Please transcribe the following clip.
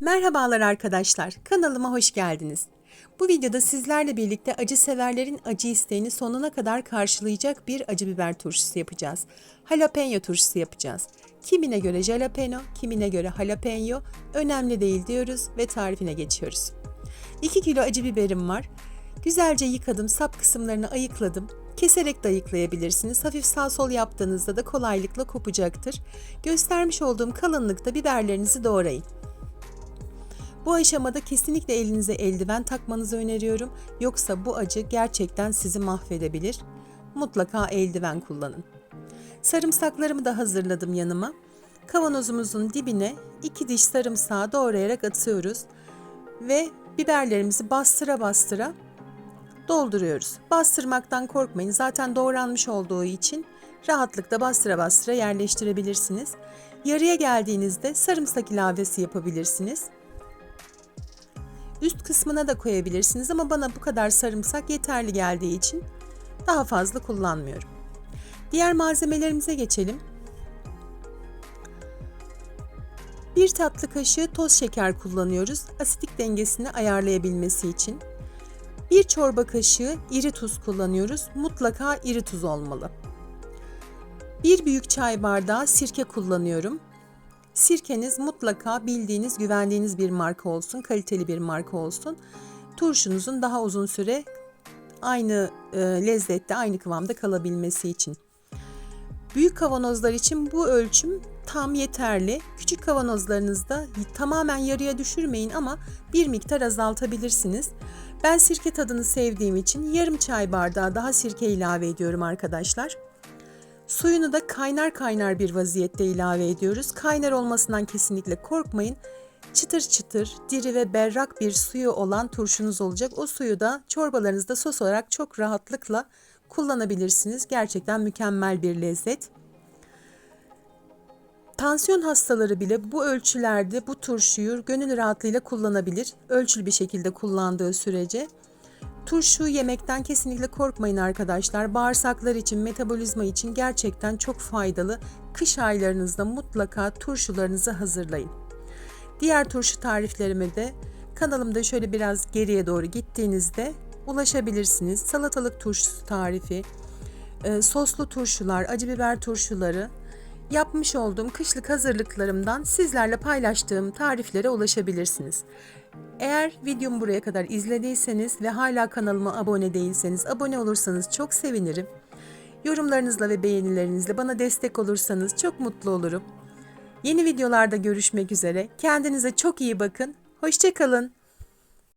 Merhabalar arkadaşlar, kanalıma hoş geldiniz. Bu videoda sizlerle birlikte acı severlerin acı isteğini sonuna kadar karşılayacak bir acı biber turşusu yapacağız. Jalapeno turşusu yapacağız. Kimine göre jalapeno, kimine göre jalapeno önemli değil diyoruz ve tarifine geçiyoruz. 2 kilo acı biberim var. Güzelce yıkadım, sap kısımlarını ayıkladım. Keserek de ayıklayabilirsiniz. Hafif sağ sol yaptığınızda da kolaylıkla kopacaktır. Göstermiş olduğum kalınlıkta biberlerinizi doğrayın. Bu aşamada kesinlikle elinize eldiven takmanızı öneriyorum. Yoksa bu acı gerçekten sizi mahvedebilir. Mutlaka eldiven kullanın. Sarımsaklarımı da hazırladım yanıma. Kavanozumuzun dibine iki diş sarımsağı doğrayarak atıyoruz ve biberlerimizi bastıra bastıra dolduruyoruz. Bastırmaktan korkmayın. Zaten doğranmış olduğu için rahatlıkla bastıra bastıra yerleştirebilirsiniz. Yarıya geldiğinizde sarımsak ilavesi yapabilirsiniz. Üst kısmına da koyabilirsiniz ama bana bu kadar sarımsak yeterli geldiği için daha fazla kullanmıyorum. Diğer malzemelerimize geçelim. Bir tatlı kaşığı toz şeker kullanıyoruz asitik dengesini ayarlayabilmesi için. Bir çorba kaşığı iri tuz kullanıyoruz. Mutlaka iri tuz olmalı. Bir büyük çay bardağı sirke kullanıyorum. Sirkeniz mutlaka bildiğiniz, güvendiğiniz bir marka olsun, kaliteli bir marka olsun. Turşunuzun daha uzun süre aynı e, lezzette, aynı kıvamda kalabilmesi için. Büyük kavanozlar için bu ölçüm tam yeterli. Küçük kavanozlarınızda tamamen yarıya düşürmeyin ama bir miktar azaltabilirsiniz. Ben sirke tadını sevdiğim için yarım çay bardağı daha sirke ilave ediyorum arkadaşlar. Suyunu da kaynar kaynar bir vaziyette ilave ediyoruz. Kaynar olmasından kesinlikle korkmayın. Çıtır çıtır, diri ve berrak bir suyu olan turşunuz olacak. O suyu da çorbalarınızda sos olarak çok rahatlıkla kullanabilirsiniz. Gerçekten mükemmel bir lezzet. Tansiyon hastaları bile bu ölçülerde bu turşuyu gönül rahatlığıyla kullanabilir. Ölçülü bir şekilde kullandığı sürece. Turşu yemekten kesinlikle korkmayın arkadaşlar. Bağırsaklar için, metabolizma için gerçekten çok faydalı. Kış aylarınızda mutlaka turşularınızı hazırlayın. Diğer turşu tariflerime de kanalımda şöyle biraz geriye doğru gittiğinizde ulaşabilirsiniz. Salatalık turşusu tarifi, e, soslu turşular, acı biber turşuları, yapmış olduğum kışlık hazırlıklarımdan sizlerle paylaştığım tariflere ulaşabilirsiniz. Eğer videomu buraya kadar izlediyseniz ve hala kanalıma abone değilseniz abone olursanız çok sevinirim. Yorumlarınızla ve beğenilerinizle bana destek olursanız çok mutlu olurum. Yeni videolarda görüşmek üzere. Kendinize çok iyi bakın. Hoşçakalın.